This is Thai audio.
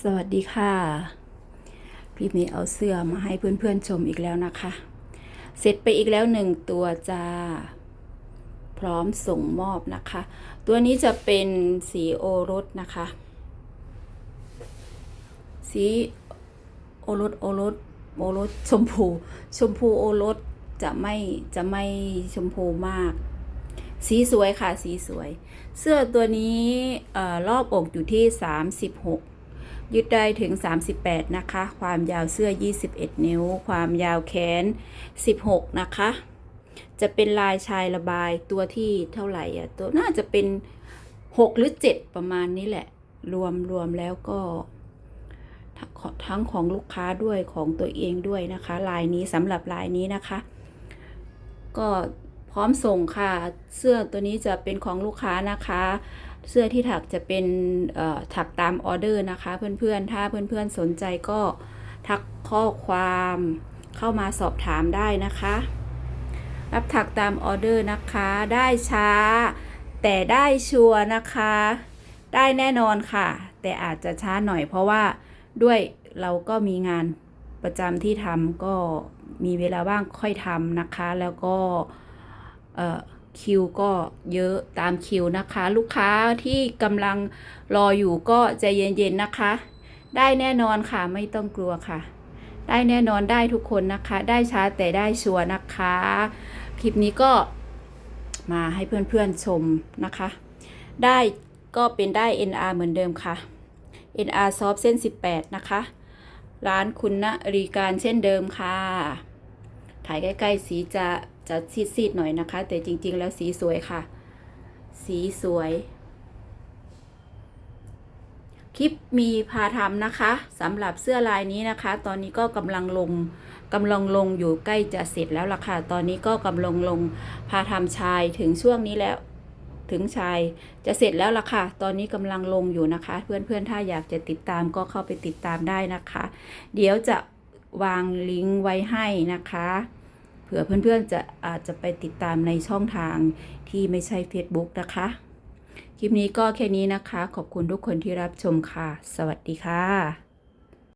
สวัสดีค่ะพี่มีเอาเสื้อมาให้เพื่อนๆชมอีกแล้วนะคะ เสร็จไปอีกแล้วหนึ่งตัวจ้า พร้อมส่งมอบนะคะ ตัวนี้จะเป็นสีโอรสนะคะ สีโอรสโอรสโอรสชมพู ชมพูโอรสจะไม่จะไม่ชมพูมาก สีสวยค่ะ สีสวย เสื้อตัวนี้ออรอบอกอยู่ที่ 36 ยืดได้ถึง 38 นะคะ ความยาวเสื้อ 21 นิ้ว ความยาวแขน 16 นะคะ จะเป็นลายชายระบายตัวที่เท่าไหร่อะตัวน่าจะเป็น 6 หรือ 7 ประมาณนี้แหละ รวมรวมแล้วก็ ทั้งของลูกค้าด้วยของตัวเองด้วยนะคะ ลายนี้สำหรับลายนี้นะคะ ก็ พร้อมส่งค่ะ เสื้อตัวนี้จะเป็นของลูกค้านะคะ เสื้อที่ถักจะเป็นถักตามออเดอร์นะคะ เพื่อนๆ ถ้าเพื่อนๆสนใจก็ทักข้อความเข้ามาสอบถามได้นะคะ รับถักตามออเดอร์นะคะ ได้ช้า แต่ได้ชัวร์นะคะ ได้แน่นอนค่ะ แต่อาจจะช้าหน่อยเพราะว่าด้วยเราก็มีงานประจำที่ทำก็มีเวลาว่างค่อยทำนะคะ แล้วก็ คิวก็เยอะตามคิวนะคะ ลูกค้าที่กำลังรออยู่ก็ใจเย็นๆนะคะ ได้แน่นอนค่ะไม่ต้องกลัวค่ะ ได้แน่นอนได้ทุกคนนะคะ ได้ช้าแต่ได้ชัวร์นะคะ คลิปนี้ก็มาให้เพื่อนๆชมนะคะ ได้ก็เป็นได้ NR เหมือนเดิมค่ะ NR ซอฟเส้น 18 นะคะ ร้านคุณณรีการเช่นเดิมค่ะ ถ่ายใกล้ ๆ สีจะ จะซีดๆหน่อยนะคะ แต่จริง ๆ แล้วสีสวยค่ะ สีสวย คลิปมีพาทำนะคะสำหรับเสื้อลายนี้นะคะ ตอนนี้ก็กำลังลงกำลังลงอยู่ใกล้จะเสร็จแล้วล่ะค่ะ ตอนนี้ก็กำลังลงพาทำชายถึงช่วงนี้แล้วถึงชายจะเสร็จแล้วล่ะค่ะ ตอนนี้กำลังลงอยู่นะคะ เพื่อนๆ ถ้าอยากจะติดตามก็เข้าไปติดตามได้นะคะ เดี๋ยวจะวางลิงก์ไว้ให้นะคะ ผื่อเพื่อนๆจะอาจจะไปติดตามในช่องทางที่ไม่ใช่ Facebook นะคะ คลิปนี้ก็แค่นี้นะคะ ขอบคุณทุกคนที่รับชมค่ะ สวัสดีค่ะ